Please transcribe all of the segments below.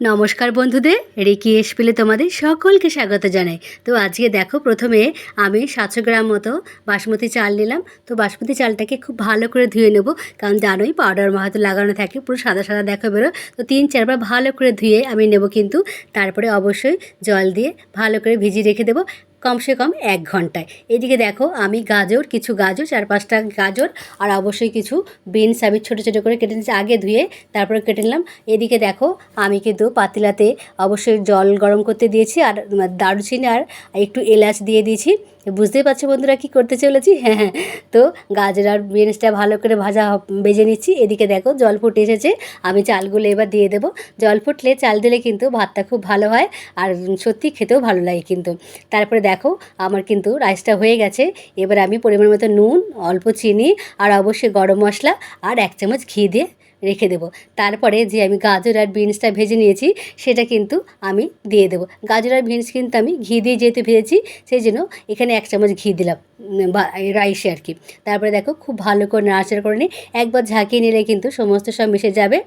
নমস্কার বন্ধুদের, রেকি এসপিলে তোমাদের সকলকে স্বাগত জানাই। তো আজকে দেখো প্রথমে আমি সাতশো গ্রাম মতো বাসমতি চাল নিলাম। তো বাসমতি চালটাকে খুব ভালো করে ধুয়ে নেব। কারণ জানোই পাউডার হয়তো লাগানো থাকে, পুরো সাদা সাদা দেখো বেরো তো তিন চারবার ভালো করে ধুয়ে আমি নেব কিন্তু, তারপরে অবশ্যই জল দিয়ে ভালো করে ভিজিয়ে রেখে দেবো। কমসে কম এক ঘন্টায়। এদিকে দেখো, আমি গাজর, কিছু গাজর, চার পাঁচটা গাজর আর অবশ্যই কিছু বিনস আমি ছোটো ছোটো করে কেটে নিচ্ছি আগে ধুয়ে তারপরে কেটে নিলাম। এদিকে দেখো, আমি কিন্তু পাতিলাতে অবশ্যই জল গরম করতে দিয়েছি আর দারুচিনি আর একটু এলাচ দিয়ে দিয়েছি। বুঝতেই পারছ বন্ধুরা কি করতে চলেছি? হ্যাঁ হ্যাঁ। তো গাজর আর বিনসটা ভালো করে ভাজা বেজে নিচ্ছি। এদিকে দেখো জল ফুটে এসেছে। আমি চালগুলো এবার দিয়ে দেবো। জল ফুটলে চাল দিলে কিন্তু ভাতটা খুব ভালো হয় আর সত্যি খেতেও ভালো লাগে কিন্তু। তারপরে দেখো আমার কিন্তু রাইসটা হয়ে গেছে। এবার আমি পরিমাণ মতো নুন, অল্প চিনি আর অবশ্যই গরম মশলা আর এক চামচ ঘি দিয়ে রেখে দেবো। তারপরে যে আমি গাজর আর বিনসটা ভেজে নিয়েছি, সেটা কিন্তু আমি দিয়ে দেবো। গাজর আর বিনস কিন্তু আমি ঘি দিয়ে যেহেতু ভেজেছি, সেই জন্য এখানে এক চামচ ঘি দিলাম বা রাইসে আর কি। তারপরে দেখো খুব ভালো করে নাড়াচাড়া করে নিই একবার ঝাঁকিয়ে নিলে কিন্তু সমস্ত সব মিশে যাবে।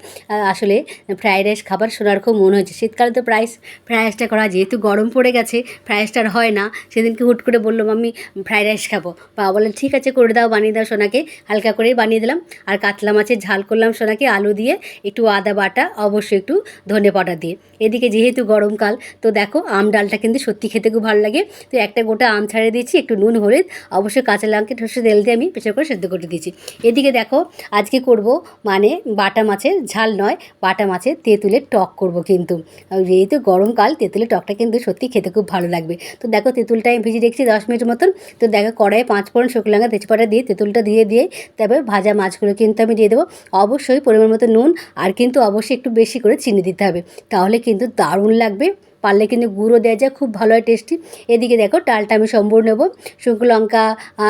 আসলে ফ্রায়েড রাইস খাবার শোনার খুব মনে হচ্ছে শীতকালে তো প্রাইস ফ্রাইড রাইসটা করা, যেহেতু গরম পড়ে গেছে ফ্রাইড রাইসটা আর হয় না। সেদিনকে হুট করে বললাম আমি ফ্রায়েড রাইস খাব। বাবা বললেন, ঠিক আছে, করে দাও, বানিয়ে দাও সোনাকে। হালকা করেই বানিয়ে দিলাম। আর কাতলা মাছের ঝাল করলাম সোনাকে। আলু দিয়ে একটু আদা বাটা, অবশ্যই একটু ধনে পাতা দিয়ে। এদিকে যেহেতু গরমকাল, তো দেখো আম ডালটা কিন্তু সত্যি খেতে খুব ভালো লাগে। তো একটা গোটা আম ছাড়িয়ে দিয়েছি, একটু নুন, হলুদ, অবশ্যই কাঁচা লঙ্কা ঠসে তেল দিয়ে আমি প্রেশার করে সেদ্ধ করে দিয়েছি। এদিকে দেখো আজকে করব মানে বাটা মাছের ঝাল নয়, বাটা মাছের তেঁতুলের টক করব কিন্তু। যেহেতু গরমকাল, তেঁতুলের টকটা কিন্তু সত্যি খেতে খুব ভালো লাগবে। তো দেখো তেঁতুলটা আমি ভিজিয়ে রেখেছি দশ মিনিট মতন। তো দেখো কড়াইয়ে পাঁচ ফোড়ন শুকনো লঙ্কা, তেজপাতা দিয়ে তেঁতুলটা দিয়ে দিয়ে তারপরে ভাজা মাছগুলো কিন্তু আমি দিয়ে দেবো। অবশ্যই পরিমাণ মতো নুন আর কিন্তু অবশ্যই একটু বেশি করে চিনি দিতে হবে। তাহলে কিন্তু দারুণ লাগবে। পারলে কিন্তু গুঁড়ো দেওয়া যায়, খুব ভালো হয় টেস্টি এদিকে দেখো, ডালটা আমি সম্পূর্ণ নেব। শুকনো লঙ্কা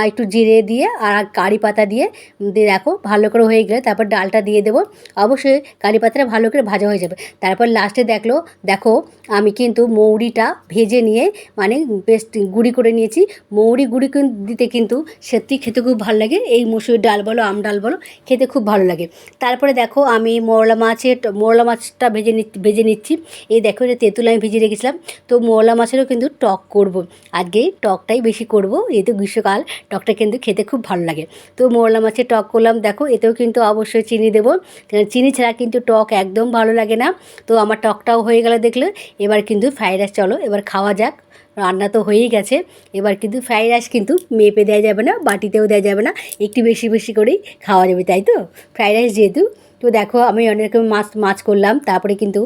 একটু জিরে দিয়ে আর কারি পাতা দিয়ে দিয়ে দেখো, ভালো করে হয়ে গেলে তারপর ডালটা দিয়ে দেবো। অবশ্যই কারি পাতাটা ভালো করে ভাজা হয়ে যাবে। তারপর লাস্টে দেখল, দেখো, আমি কিন্তু মৌরিটা ভেজে নিয়ে মানে বেশ গুঁড়ি করে নিয়েছি। মৌরি গুঁড়ি দিতে কিন্তু সত্যি খেতে খুব ভালো লাগে। এই মুসুর ডাল বলো, আম ডাল বলো, খেতে খুব ভালো লাগে। তারপরে দেখো, আমি মরলা মাছের মরলা মাছটা ভেজে ভেজে নিচ্ছি। এই দেখো, এটা তেঁতুল আমি ভেজে রেখেছিলাম তো মোরলা মাছেরও কিন্তু টক করব। আজকে টকটাই বেশি করব। যেহেতু গ্রীষ্মকাল, টকটা কিন্তু খেতে খুব ভালো লাগে। তো মোরলা মাছের টক করলাম। দেখো, এতেও কিন্তু অবশ্যই চিনি দেবো। চিনি ছাড়া কিন্তু টক একদম ভালো লাগে না। তো আমার টকটাও হয়ে গেল দেখলে। এবার কিন্তু ফ্রাইড রাইস চলো, এবার খাওয়া যাক। রান্না তো হয়েই গেছে। এবার কিন্তু ফ্রাইড রাইস কিন্তু মেপে দেওয়া যাবে না, বাটিতেও দেওয়া যাবে না। একটু বেশি বেশি করেই খাওয়া যাবে, তাই তো? ফ্রাইড রাইস যেহেতু তো দেখো আমি অনেক রকম মাছ মাছ করলাম, তারপরে কিন্তু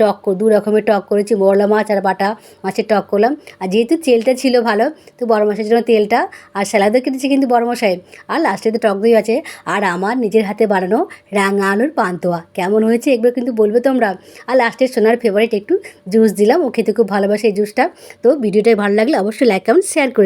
টক দু রকমের টক করেছি, বড়লা মাছ আর বাটা মাছের টক করলাম। আর যেহেতু তেলটা ছিল ভালো, তো বড় মাছের জন্য তেলটা আর স্যালাদও কেটেছি কিন্তু বড় মশাই আর লাস্টে তো টক দই আছে। আর আমার নিজের হাতে বানানো রাঙা আলুর পান্তোয়া। কেমন হয়েছে এগুলো কিন্তু বলবে তোমরা। আর লাস্টে সোনার ফেভারিট একটু জুস দিলাম, ও খেতে খুব ভালোবাসে এই জুসটা তো ভিডিওটাই ভালো লাগলে অবশ্যই লাইক কমেন্ট শেয়ার করে